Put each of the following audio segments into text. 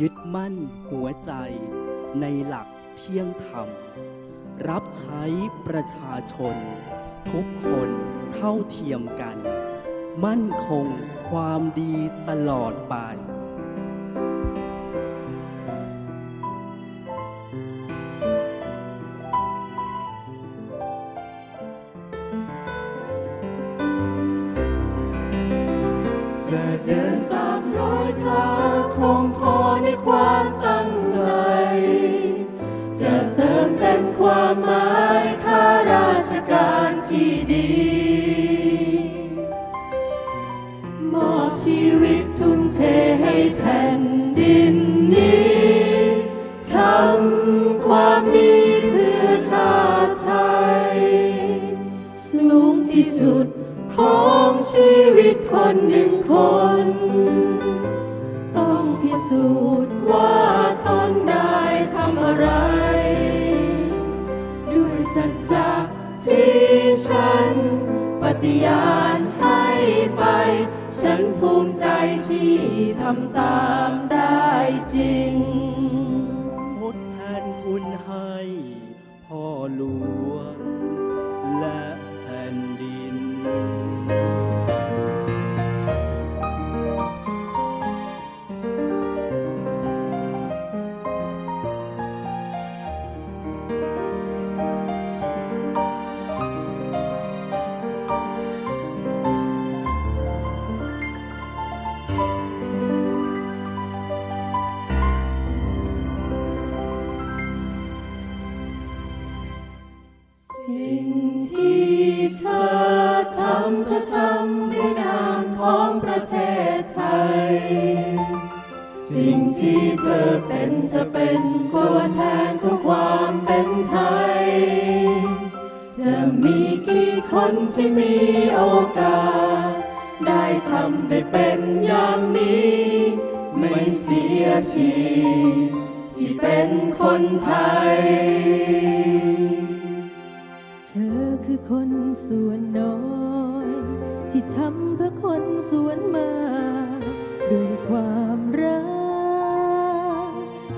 ยึดมั่นหัวใจในหลักเที่ยงธรรม รับใช้ประชาชน ทุกคนเท่าเทียมกัน มั่นคงความดีตลอดไปจะเดินตามรอยเท้าคงพ ความตั้งใจ จะเติมเต็มความหมายข้าราชการที่ดี มอบชีวิตทุ่มเทให้แผ่นดินนี้ทำความดีเพื่อชาติไทย สูงที่สุดของชีวิตคนหนึ่งคน ต้องพิสูจน์ว่าตนได้ทำอะไร ด้วยสัจจะที่ฉัน ปฏิญาณให้ไป ฉันภูมิใจที่ทำตามได้จริง ทดแทนคุณให้พ่อหลวง สิ่งที่เธอทำเธอทำในนามของประเทศไทย สิ่งที่เธอเป็นจะเป็นตัวแทนของความเป็นไทย จะมีกี่คนที่มีโอกาส ได้ทำได้เป็นอย่างนี้ ไม่เสียทีที่เป็นคนไทย คือคนส่วนน้อย ที่ทำเพื่อคนส่วนมากด้วยความรัก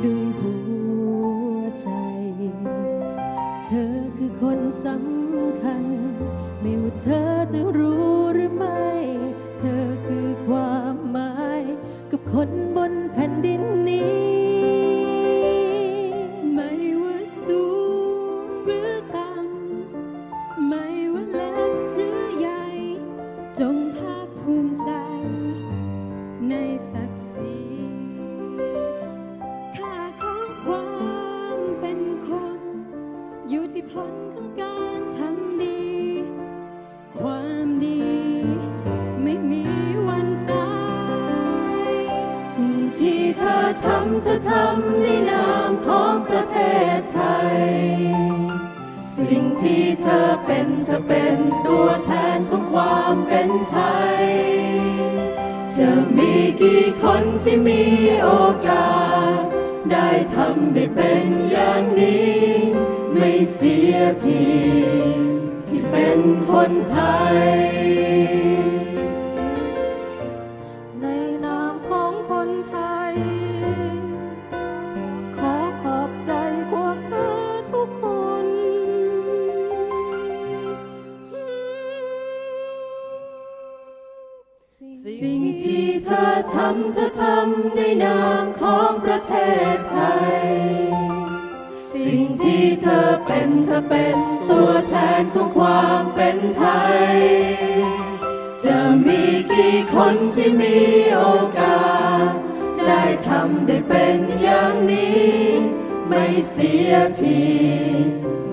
ด้วยหัวใจ เธอคือคนสำคัญ ไม่ว่าเธอจะรู้หรือไม่ เธอคือความหมายกับคนบนแผ่น ทำเธอทำในนามของประเทศไทย สิ่งที่เธอเป็นเธอเป็นตัวแทนของความเป็นไทย จะมีกี่คนที่มีโอกาส ได้ทำได้เป็นอย่างนี้ ไม่เสียที ที่เป็นคนไทย สิ่งที่เธอทำเธอทำในนามของประเทศไทย สิ่งที่เธอเป็นเธอเป็นตัวแทนของความเป็นไทย จะมีกี่คนที่มีโอกาส ได้ทำได้เป็นอย่างนี้ ไม่เสียที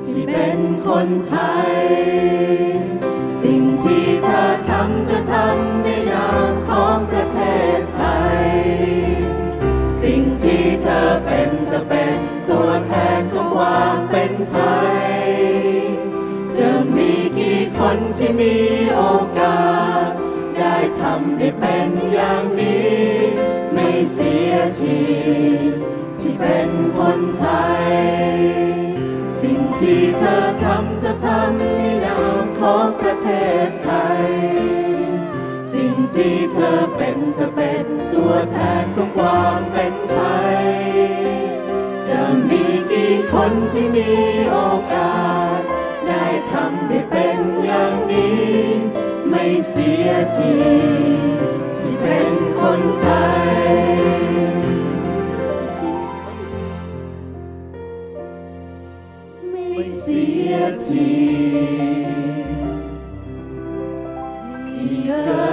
ที่เป็นคนไทย ทำเธอทำในนามของประเทศไทย สิ่งที่เธอเป็นจะเป็นตัวแทนของความเป็นไทย จะมีกี่คนที่มีโอกาส ได้ทำได้เป็นอย่างนี้ ไม่เสียทีที่เป็นคนไทย สิ่งที่เธอทำจะทำในนาม ของประเทศไทย สิ่งที่เธอเป็นจะเป็นตัวแทนของความเป็นไทย จะมีกี่คนที่มีโอกาส ได้ทำได้เป็นอย่างนี้ ไม่เสียทีที่เป็นคนไทยไม่เสียที 그